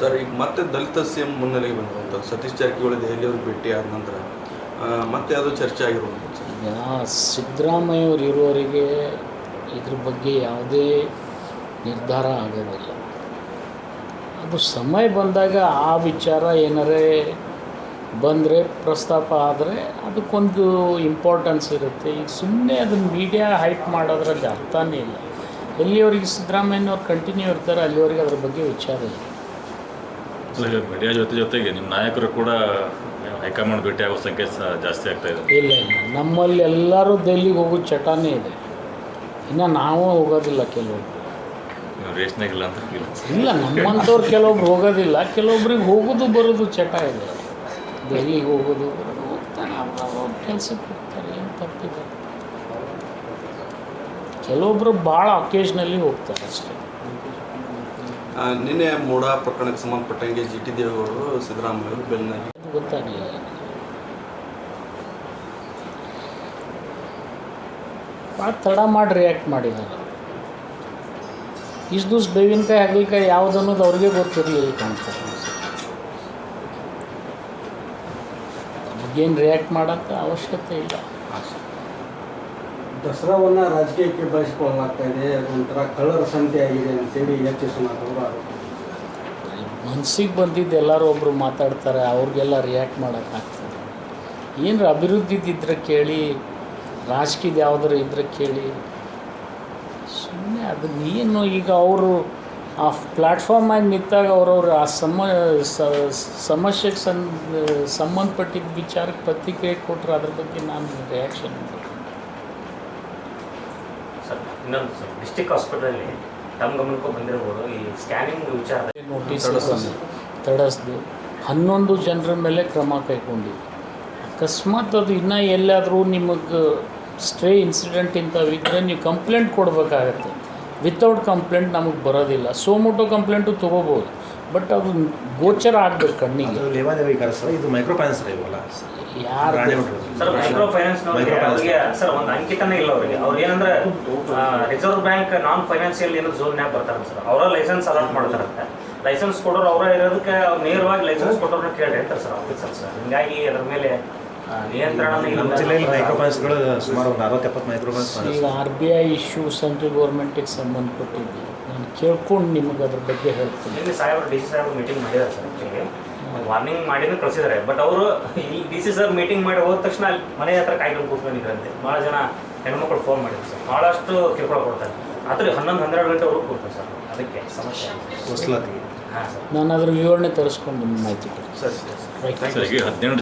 Sir ಈಗ ಮತ್ತೆ ದಲಿತ CM ಮುನ್ನೆಲೆಗೆ ಬಂದಂಥ ಸತೀಶ್ ಜಾರಕಿಹೊಳಿ ದೆಹಲಿಯವ್ರಿಗೆ ಭೇಟಿ ಆದ ನಂತರ ಮತ್ತೆ ಅದು ಚರ್ಚೆ ಆಗಿರುವಂಥದ್ದು ಸಿದ್ದರಾಮಯ್ಯವ್ರು ಇರುವವರಿಗೆ ಇದ್ರ ಬಗ್ಗೆ ಯಾವುದೇ ನಿರ್ಧಾರ ಆಗೋದಿಲ್ಲ. ಅದು ಸಮಯ ಬಂದಾಗ ಆ ವಿಚಾರ ಏನಾರೇ ಬಂದರೆ, ಪ್ರಸ್ತಾಪ ಆದರೆ ಅದಕ್ಕೊಂದು ಇಂಪಾರ್ಟೆನ್ಸ್ ಇರುತ್ತೆ. ಈಗ ಸುಮ್ಮನೆ ಅದನ್ನು ಮೀಡಿಯಾ ಹೈಪ್ ಮಾಡೋದ್ರಲ್ಲಿ ಅರ್ಥನೇ ಇಲ್ಲ. ಎಲ್ಲಿವರೆಗೆ ಸಿದ್ದರಾಮಯ್ಯನವ್ರು ಕಂಟಿನ್ಯೂ ಇರ್ತಾರೆ ಅಲ್ಲಿವರೆಗೆ ಅದ್ರ ಬಗ್ಗೆ ವಿಚಾರ ಇಲ್ಲ ಅಲ್ಲ, ಮೀಡಿಯಾ ಜೊತೆ ಜೊತೆಗೆ ನಿಮ್ಮ ನಾಯಕರು ಕೂಡ ಹೈಕಮಾಂಡ್ ಭೇಟಿ ಆಗೋ ಸಂಖ್ಯೆ ಜಾಸ್ತಿ ಆಗ್ತಾ ಇದೆ. ಇಲ್ಲ ಇಲ್ಲ. ನಮ್ಮಲ್ಲಿ ಎಲ್ಲರೂ ದೆಹಲಿಗೆ ಹೋಗೋ ಚಟನೇ ಇದೆ. ಇನ್ನು ನಾವು ಹೋಗೋದಿಲ್ಲ ಕೆಲವೊಬ್ರು ರೇಷ್ನಾಗಿಲ್ಲ ಅಂತ ಇಲ್ಲ. ನಮ್ಮಂಥವ್ರು ಕೆಲವೊಬ್ರು ಹೋಗೋದಿಲ್ಲ. ಕೆಲವೊಬ್ರಿಗೆ ಹೋಗೋದು ಬರೋದು ಚಟ ಇದೆ. ದೆಲ್ಲಿಗೆ ಹೋಗೋದು ಬರೋದು ಹೋಗ್ತಾನೆ ಅವ್ರ ಕೆಲಸಕ್ಕೆ ಹೋಗ್ತಾರೆ ಏನು ತಪ್ಪಿದೆ? ಕೆಲವೊಬ್ರು ಭಾಳ ಅಕೇಶ್ನಲ್ಲಿ ಹೋಗ್ತಾರೆ ಅಷ್ಟೇ. ನಿನ್ನೆ ಮೋಡ ಪ್ರಕರಣಕ್ಕೆ ಸಂಬಂಧಪಟ್ಟಂಗೆ ಜಿ ಟಿ ದೇವೇಗೌಡರು ಸಿದ್ದರಾಮಯ್ಯ ಅದು ಗೊತ್ತಾಗಲಿಲ್ಲ ಭಾಳ ತಡ ಮಾಡಿ ರಿಯಾಕ್ಟ್ ಮಾಡಿದ್ದಾರೆ. ಇಷ್ಟು ದಿವ್ಸ ಬೇವಿನಕಾಯಿ ಹಾಗಲಕಾಯಿ ಯಾವ್ದು ಅನ್ನೋದು ಅವ್ರಿಗೆ ಗೊತ್ತಿರಲಿಲ್ಲ ಕಾಣ್ತಾರೆ ಏನು ರಿಯಾಕ್ಟ್ ಮಾಡೋಕ್ಕೆ ಅವಶ್ಯಕತೆ ಇಲ್ಲ. ದಸರಾವನ್ನ ರಾಜಕೀಯಕ್ಕೆ ಬಳಸಿಕೊಳ್ಳಲಾಗ್ತಾ ಇದೆ. ಒಂಥರ ಕಳ್ಳರ ಸಂತೆ ಆಗಿದೆ ಅಂತೇಳಿ ಯೋಚಿಸೋಣ. ಮನ್ಸಿಗೆ ಬಂದಿದ್ದು ಎಲ್ಲರೂ ಒಬ್ಬರು ಮಾತಾಡ್ತಾರೆ, ಅವ್ರಿಗೆಲ್ಲ ರಿಯಾಕ್ಟ್ ಮಾಡೋಕ್ಕಾಗ್ತದೆ ಏನರ ಅಭಿವೃದ್ಧಿದಿದ್ರೆ ಕೇಳಿ, ರಾಜಕೀಯದ ಯಾವ್ದಾರು ಇದ್ರೆ ಕೇಳಿ. ಸುಮ್ಮನೆ ಅದು ಏನು ಈಗ ಅವರು ಆ ಪ್ಲ್ಯಾಟ್ಫಾರ್ಮ್ ಆಗಿ ನಿಂತಾಗ ಅವ್ರವ್ರು ಆ ಸಮ ಸಮಸ್ಯೆಗೆ ಸಂಬಂಧಪಟ್ಟಿದ್ದ ವಿಚಾರಕ್ಕೆ ಪ್ರತಿಕ್ರಿಯೆ ಕೊಟ್ಟರೆ ಅದ್ರ ಬಗ್ಗೆ ನಾನು ರಿಯಾಕ್ಷನ್ ಸರ್ ಇನ್ನೊಂದು ಸರ್ ಡಿಸ್ಟಿಕ್ ಹಾಸ್ಪಿಟಲಲ್ಲಿ ತಮ್ಮ ಗಮನಕ್ಕೂ ಬಂದಿರ್ಬೋದು. ಈ ಸ್ಕ್ಯಾನಿಂಗ್ ವಿಚಾರ ನೋಟಿಸ್. ತಡಸ್ದು ಹನ್ನೊಂದು ಜನರ ಮೇಲೆ ಕ್ರಮ ಕೈಗೊಂಡಿದ್ದು ಅಕಸ್ಮಾತ್ ಅದು ಇನ್ನೂ ಎಲ್ಲಾದರೂ ನಿಮಗೆ ಸ್ಟ್ರೇ ಇನ್ಸಿಡೆಂಟ್ ಇಂಥವಿದ್ದರೆ ನೀವು ಕಂಪ್ಲೇಂಟ್ ಕೊಡಬೇಕಾಗತ್ತೆ. ವಿತೌಟ್ ಕಂಪ್ಲೇಂಟ್ ನಮಗೆ ಬರೋದಿಲ್ಲ. ಸೋಮೋಟೋ ಕಂಪ್ಲೇಂಟು ತೊಗೋಬೋದು. ಬಟ್ ಅದು ಗೋಚರ ಆಗ್ಬೇಕು ಕಣ್ಣಿಗೆ. ಅದು ಲೇವಾದೇವಿಗಾರ ಸರ್ ಇದು ಮೈಕ್ರೋ ಫೈನಾನ್ಸ್ ಇವಲ್ಲ ಯಾರು ಸರ್ ಮೈಕ್ರೋ ಫೈನಾನ್ಸ್ ಅವರಿಗೆ ಸರ್ ಒಂದು ಅಂಕಿತನೇ ಇಲ್ಲ ಅವರಿಗೆ. ಅವ್ರು ಏನಂದ್ರೆ ರಿಸರ್ವ್ ಬ್ಯಾಂಕ್ ನಾನ್ ಫೈನಾನ್ಷಿಯಲ್ ಏನೋ ಝೋನ್ಯಾಗ ಬರ್ತಾರೆ ಸರ್. ಅವರ ಲೈಸೆನ್ಸ್ ಅಲಾಟ್ ಮಾಡ್ತಾರಂತೆ. ಲೈಸೆನ್ಸ್ ಕೊಡೋರು ಅವರ ಇರೋದಕ್ಕೆ ಅವ್ರು ನೇರವಾಗಿ ಲೈಸೆನ್ಸ್ ಕೊಟ್ಟವ್ರನ್ನ ಕೇಳಿ ಹೇಳ್ತಾರೆ ಸರ್ ಆಫೀಸರ್ ಸರ್. ಹಿಂಗಾಗಿ ಅದ್ರ ಮೇಲೆ ನಮ್ಮ ಜಿಲ್ಲೆಯಲ್ಲಿ ಸುಮಾರು ಒಂದು ಅರವತ್ತು ಎಪ್ಪತ್ತು ಮೈಕ್ರೋ ಈಗ finance R B I issue central ಗೌರ್ಮೆಂಟಿಗೆ ಸಂಬಂಧಪಟ್ಟಿದ್ದು ನಾನು ಕೇಳ್ಕೊಂಡು ನಿಮಗೆ ಅದ್ರ ಬಗ್ಗೆ ಹೇಳ್ತೀನಿ. ಇಲ್ಲಿ ಸಾಹೇಬ್ರು ಡಿ ಸಿ ಸಾಹೇಬ್ರು ಮೀಟಿಂಗ್ ಮಾಡಿದ್ದಾರೆ ಸರ್ ಆ್ಯಕ್ಚುಲಿ ವಾರ್ನಿಂಗ್ ಮಾಡಿನೂ ಕಳಿಸಿದ್ದಾರೆ. ಬಟ್ ಅವರು ಈ ಡಿ ಸಿ ಸರ್ ಮೀಟಿಂಗ್ ಮಾಡಿ ಹೋದ ತಕ್ಷಣ ಅಲ್ಲಿ ಮನೆ ಹತ್ರ ಕಾಯ್ಕೊಂಡು ಕೂತ್ಕೊಂಡಿದ್ರಂತೆ. ಭಾಳ ಜನ ಹೆಣ್ಮಕ್ಳು ಫೋನ್ ಮಾಡಿದ್ರು ಸರ್. ಭಾಳಷ್ಟು ಕಿರುಕುಳ ಕೊಡ್ತಾರೆ. ಆದರೆ ಹನ್ನೊಂದು ಹನ್ನೆರಡು ಗಂಟೆವರೆಗೂ ಕೊಡ್ತಾರೆ ಸರ್. ಅದಕ್ಕೆ ಸಮಸ್ಯೆ. ನಾನು ಅದ್ರ ವಿವರಣೆ ತರಿಸ್ಕೊಂಡು ನಿಮ್ಗೆ ಮಾಹಿತಿ ಕೊಡ್ತೀನಿ. ಸರಿ ಹದಿನೆಂಟು